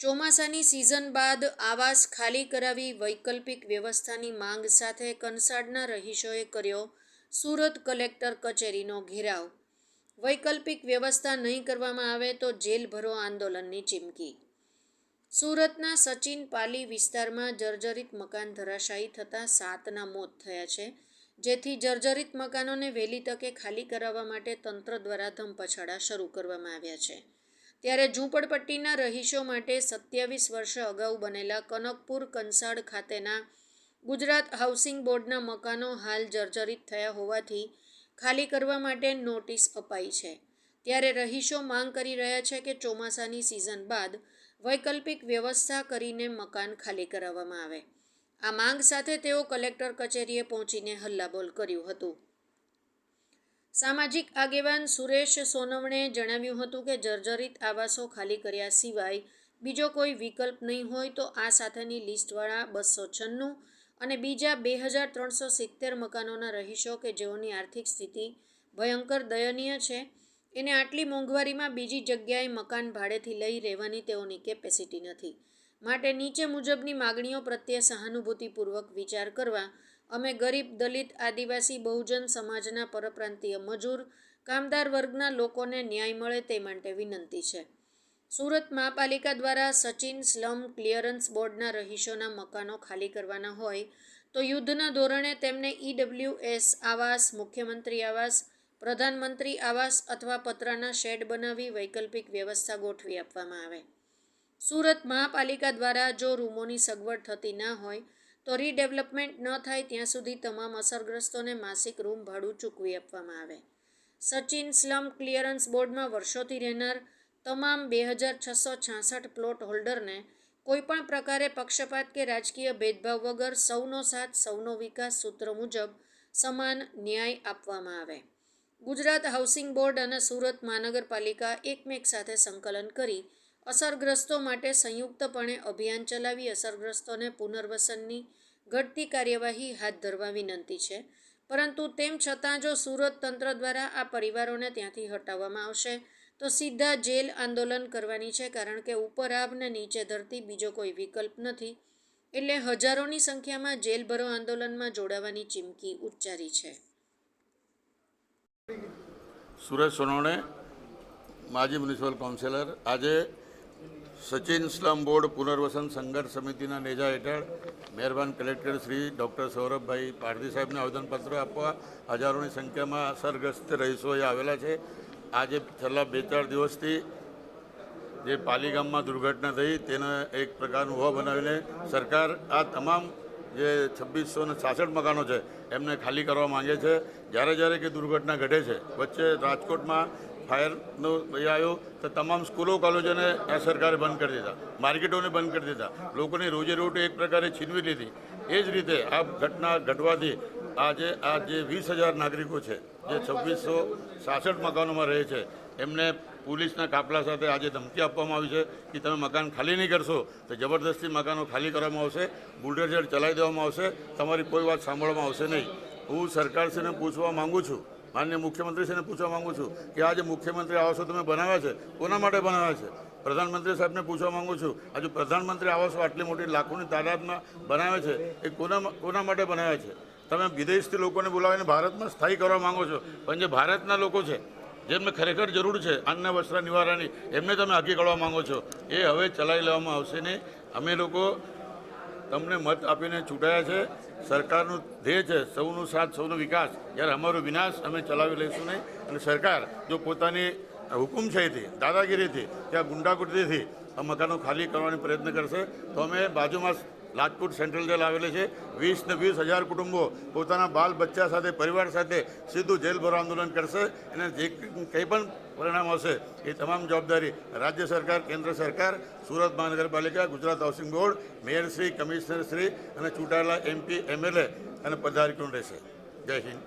ચોમાસાની સિઝન બાદ આવાસ ખાલી કરાવી વૈકલ્પિક વ્યવસ્થાની માંગ સાથે કંસાડના રહીશોએ કર્યો સુરત કલેક્ટર કચેરીનો ઘેરાવ. વૈકલ્પિક વ્યવસ્થા નહીં કરવામાં આવે તો જેલ ભરો આંદોલનની ચીમકી. સુરતના સચિન પાલી વિસ્તારમાં જર્જરિત મકાન ધરાશાયી થતાં સાતના મોત થયા છે, જેથી જર્જરિત મકાનોને વહેલી તકે ખાલી કરાવવા માટે તંત્ર દ્વારા ધમપછાડા શરૂ કરવામાં આવ્યા છે. ત્યારે ઝૂંપડપટ્ટીના રહીશો માટે સત્યાવીસ વર્ષ અગાઉ બનેલા કનકપુર કંસાડ ખાતેના ગુજરાત હાઉસિંગ બોર્ડના મકાનો હાલ જર્જરિત થયા હોવાથી ખાલી કરવા માટે નોટિસ અપાઈ છે. ત્યારે રહીશો માંગ કરી રહ્યા છે કે ચોમાસાની સિઝન બાદ વૈકલ્પિક વ્યવસ્થા કરીને મકાન ખાલી કરાવવામાં આવે. આ માંગ સાથે તેઓ કલેક્ટર કચેરીએ પહોંચીને હલ્લાબોલ કર્યું હતું. સામાજિક આગેવાન સુરેશ સોનવણે જણાવ્યું હતું કે જર્જરિત આવાસો ખાલી કર્યા સિવાય બીજો કોઈ વિકલ્પ નહીં હોય તો આ સાથેની લિસ્ટવાળા બસો છન્નું અને બીજા બે હજાર ત્રણસો સિત્તેર મકાનોના રહીશો કે જેઓની આર્થિક સ્થિતિ ભયંકર દયનીય છે, એને આટલી મોંઘવારીમાં બીજી જગ્યાએ મકાન ભાડેથી લઈ રહેવાની તેઓની કેપેસિટી નથી. માટે નીચે મુજબની માગણીઓ પ્રત્યે સહાનુભૂતિપૂર્વક વિચાર કરવા અમે ગરીબ, દલિત, આદિવાસી, બહુજન સમાજના પરપ્રાંતીય મજૂર, કામદાર વર્ગના લોકોને ન્યાય મળે તે માટે વિનંતી છે. સુરત મહાપાલિકા દ્વારા સચિન સ્લમ ક્લિયરન્સ બોર્ડના રહીશોના મકાનો ખાલી કરવાના હોય તો યુદ્ધના ધોરણે તેમને ઈડબ્લ્યુએસ આવાસ, મુખ્યમંત્રી આવાસ, પ્રધાનમંત્રી આવાસ અથવા પતરાના શેડ બનાવી વૈકલ્પિક વ્યવસ્થા ગોઠવી આપવામાં આવે. સુરત મહાપાલિકા દ્વારા જો રૂમોની સગવડ થતી ના હોય તો રીડેવલપમેન્ટ ન થાય ત્યાં સુધી તમામ અસરગ્રસ્તોને માસિક રૂમ ભાડું ચૂકવી આપવામાં આવે. સચિન સ્લમ ક્લિયરન્સ બોર્ડમાં વર્ષોથી રહેનાર તમામ બે હજાર છસો છાસઠ પ્લોટ હોલ્ડરને કોઈપણ પ્રકારે પક્ષપાત કે રાજકીય ભેદભાવ વગર સૌનો સાથ, સૌનો વિકાસ સૂત્ર મુજબ સમાન ન્યાય આપવામાં આવે. ગુજરાત હાઉસિંગ બોર્ડ અને સુરત મહાનગરપાલિકા એકમેક સાથે સંકલન કરી અસરગ્રસ્તો માટે સંયુક્તપણે અભિયાન ચલાવી અસરગ્રસ્તોને પુનર્વસનની ઘટતી કાર્યવાહી હાથ ધરવા વિનંતી છે. પરંતુ તેમ છતાં જો સુરત તંત્ર દ્વારા આ પરિવારોને ત્યાંથી હટાવવામાં આવશે, તો સીધા જેલ આંદોલન કરવાની છે, કારણ કે ઉપર આભને નીચે ધરતી બીજો કોઈ વિકલ્પ નથી. એટલે હજારોની સંખ્યામાં જેલ ભરો આંદોલનમાં જોડાવાની ચીમકી ઉચ્ચારી છે. સુરેશ સોનવણે માજી મ્યુનિસિપલ કાઉન્સિલર આજે સચિન સ્લમ બોર્ડ પુનર્વસન સંઘર્ષ સમિતિના નેજા હેઠળ મહેરબાન કલેક્ટર શ્રી ડૉક્ટર સૌરભભાઈ પારધી સાહેબને આવેદનપત્ર આપવા હજારોની સંખ્યામાં અસરગ્રસ્ત રહીશોએ આવેલા છે. આજે છેલ્લા બે ચાર દિવસથી જે પાલી ગામમાં દુર્ઘટના થઈ તેને એક પ્રકારનું હોવા બનાવીને સરકાર આ તમામ જે છવ્વીસો ને છાસઠ મકાનો છે એમને ખાલી કરવા માંગે છે. જ્યારે જ્યારે કે દુર્ઘટના ઘટે છે. વચ્ચે રાજકોટમાં ફાયરનો એ આવ્યો તો તમામ સ્કૂલો, કોલેજોને આ સરકારે બંધ કરી દીધા. માર્કેટોને બંધ કરી દીધા. લોકોની રોજીરોટી એક પ્રકારે છીનવી લીધી. એ જ રીતે આ ઘટના ઘટવાથી આજે આ જે વીસ હજાર નાગરિકો છે, જે છવ્વીસો સાસઠ મકાનોમાં રહે છે, એમને પોલીસના કાફલા સાથે આજે ધમકી આપવામાં આવી છે કે તમે મકાન ખાલી નહીં કરશો, તો જબરદસ્તી મકાનો ખાલી કરવામાં આવશે, બુલડોઝર ચલાવી દેવામાં આવશે, તમારી કોઈ વાત સાંભળવામાં આવશે નહીં. હું સરકારશ્રીને પૂછવા માગું છું માન્ય મુખ્યમંત્રીશ્રીને પૂછવા માગું છું કે આજે મુખ્યમંત્રી આવાસો તમે બનાવ્યા છે, કોના માટે બનાવ્યા છે? પ્રધાનમંત્રી સાહેબને પૂછવા માગું છું હજુ પ્રધાનમંત્રી આવાસો આટલી મોટી લાખોની તાદાદમાં બનાવે છે, એ કોના કોના માટે બનાવ્યા છે? તમે વિદેશથી લોકોને બોલાવીને ભારતમાં સ્થાયી કરવા માંગો છો, પણ જે ભારતના લોકો છે જેમને ખરેખર જરૂર છે, અન્ન, વસ્ત્ર, નિવારાની, એમને તમે હકી કરવા માંગો છો, એ હવે ચલાવી લેવામાં આવશે નહીં. અમે લોકો તમને મત આપીને ચૂંટાયા છે સરકારનું ધ્યેય છે સૌનો સાથ, સૌનો વિકાસ. જ્યારે અમારો વિનાશ અમે ચલાવી લઈશું નહીં. અને સરકાર જો પોતાની હુકુમશાહીથી દાદાગીરીથી ત્યાં ગુંડાગુર્દીથી આ મકાનો ખાલી કરવાનો પ્રયત્ન કરશે, તો અમે બાજુમાં રાજકોટ સેન્ટ્રલ જેલ આવેલી છે. વીસ ને વીસ હજાર કુટુંબો પોતાના બાલ બચ્ચા સાથે, પરિવાર સાથે સીધું જેલ ભરો આંદોલન કરશે અને જે કંઈ પણ પરિણામ હશે એ તમામ જવાબદારી રાજ્ય સરકાર, કેન્દ્ર સરકાર, સુરત મહાનગરપાલિકા, ગુજરાત હાઉસિંગ બોર્ડ મેયરશ્રી કમિશનરશ્રી અને ચૂંટાયેલા એમપી, એમએલએ અને પદાધિકારીઓ રહેશે. જય હિન્દ.